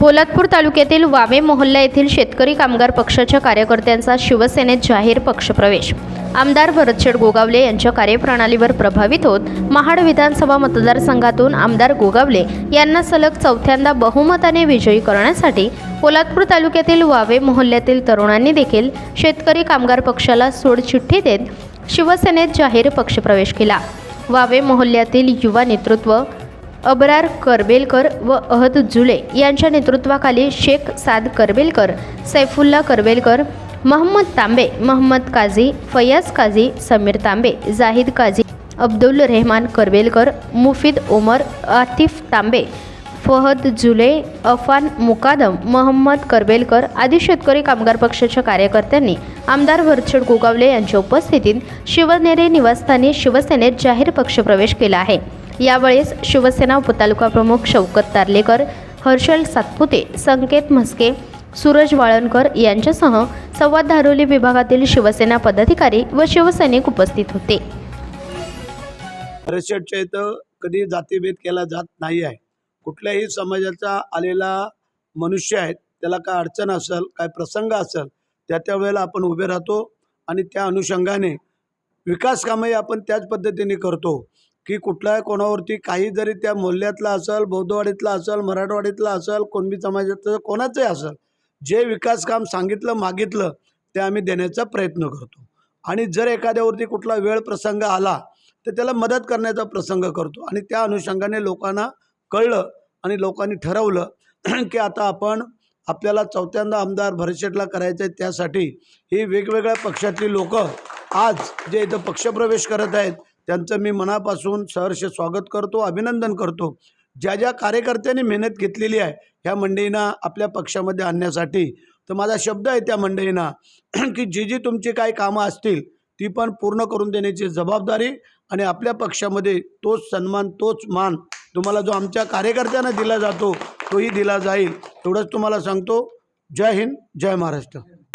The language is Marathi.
Poladpur तालुक्यातील वावे मोहल्ला येथील शेतकरी कामगार पक्षाच्या कार्यकर्त्यांचा शिवसेनेत जाहीर पक्षप्रवेश. आमदार भरतशेठ गोगावले यांच्या कार्यप्रणालीवर प्रभावित होत महाड विधानसभा मतदारसंघातून आमदार गोगावले यांना सलग चौथ्यांदा बहुमताने विजयी करण्यासाठी पोलादपूर तालुक्यातील वावे मोहल्ल्यातील तरुणांनी देखील शेतकरी कामगार पक्षाला सोडचिठ्ठी देत शिवसेनेत जाहीर पक्षप्रवेश केला. वावे मोहल्ल्यातील युवा नेतृत्व अबरार करबेलकर व अहद जुले यांच्या नेतृत्वाखाली शेख साद करबेलकर सैफुल्ला करबेलकर महम्मद तांबे महम्मद काझी फयाज काझी समीर तांबे जाहिद काझी अब्दुल रेहमान करबेलकर मुफीद उमर आतिफ तांबे फहद जुले अफान मुकादम महम्मद करबेलकर आदी शेतकरी कामगार पक्षाच्या कार्यकर्त्यांनी आमदार भरतशेठ गोगावले यांच्या उपस्थितीत शिवनेरे निवासस्थानी शिवसेनेत जाहीर पक्षप्रवेश केला आहे. यावेळेस शिवसेना उपतालुका प्रमुख शौकत तारलेकर हर्षल सातपुते संकेत म्हस्के सूरज वाळणकर यांच्यासह संवाद धारोली विभागातील शिवसेना पदाधिकारी व शिवसैनिक उपस्थित होते. परिषदच्या इथं कधी जातीभेद केला जात नाही आहे. कुठल्याही समाजाचा आलेला मनुष्य आहे त्याला काय अडचण असेल काय प्रसंग असेल त्या त्या वेळेला आपण उभे राहतो आणि त्या अनुषंगाने विकास कामही आपण त्याच पद्धतीने करतो. की कुठल्या कोणावरती काही जरी त्या मोहल्ल्यातला असेल बौद्धवाडीतला असेल मराठवाडीतला असेल कोणबी समाजातलं कोणाचंही असेल जे विकास काम सांगितलं मागितलं ते आम्ही देण्याचा प्रयत्न करतो. आणि जर एखाद्यावरती कुठला वेळ प्रसंग आला तर त्याला मदत करण्याचा प्रसंग करतो. आणि त्या अनुषंगाने लोकांना कळलं आणि लोकांनी ठरवलं की आता आपण आपल्याला चौथ्यांदा आमदार भरशेटला करायचं आहे त्यासाठी ही वेगवेगळ्या पक्षातली लोकं आज जे इथं पक्षप्रवेश करत आहेत त्यांचं मी मनापासून सहर्ष स्वागत करतो अभिनंदन करतो. ज्या ज्या कार्यकर्त्यांनी मेहनत घेतलेली आहे ह्या मंडळींना आपल्या पक्षामध्ये आणण्यासाठी. तर माझा शब्द आहे त्या मंडळींना की जी जी तुमची काही कामं असतील ती पण पूर्ण करून देण्याची जबाबदारी आणि आपल्या पक्षामध्ये तोच सन्मान तोच मान तुम्हाला जो आमच्या कार्यकर्त्यांना दिला जातो तोही दिला जाईल. तेवढंच तुम्हाला सांगतो. जय हिंद जय महाराष्ट्र.